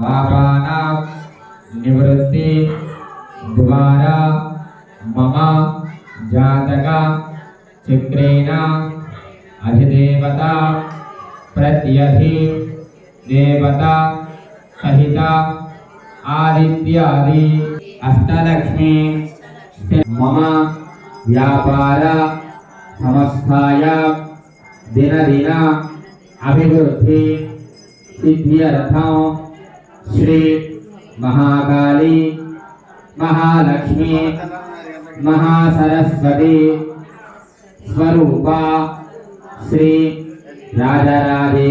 पापानां निवृत्ति, द्वारा मम जातक चित्रेण अधिदेवता, प्रत्यधि, देवता, सहित, आदित्यादि, अष्टलक्ष्मी, मम व्यापार संस्थाय दिन दिन अभिवृद्धि सिद्ध्यर्थम శ్రీ మహాకాళి మహాలక్ష్మి మహాసరస్వతి స్వరూప శ్రీ రాజరాజే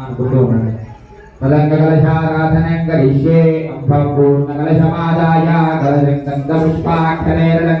అనుకుంటూ ఉండండి కలంకలశారాధనం కరిష్యే అంభం పూర్ణకలశమాదాయ కలశంకందపుష్పాక్షరేరణం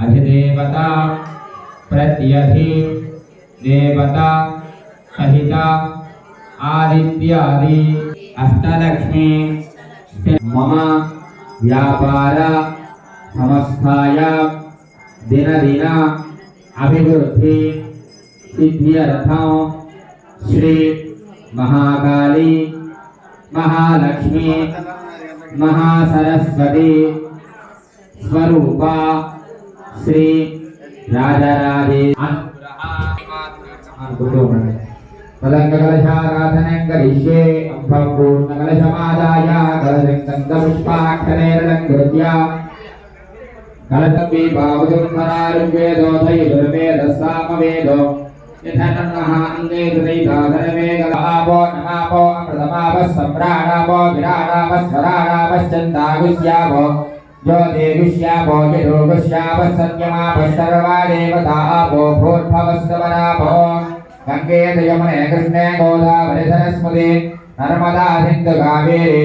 अधिदेवता, प्रत्यधि, देवता, सहिता, आदित्यादि, अष्टलक्ष्मी, मम व्यापार संस्थाय दिन दिन अभिवृद्धि सिद्ध्यर्थम श्री महाकाली, महालक्ष्मी, महासरस्वती, स्वरूपा శ్రీ మహాకాళి రాజరాజే అనుకుంటూ అంగే గలాపో నమాపో అమృతమాప సమ్రాణాపో విరాణాప జ్యోతిగుష్యాపో యజోగుష్యాప సత్యమాప సర్వా దేవతాపో భూర్భవస్తవనాపో గంగే యమునే కృష్ణే గోదావరి సరస్వతి నర్మదా సింధు కావేరి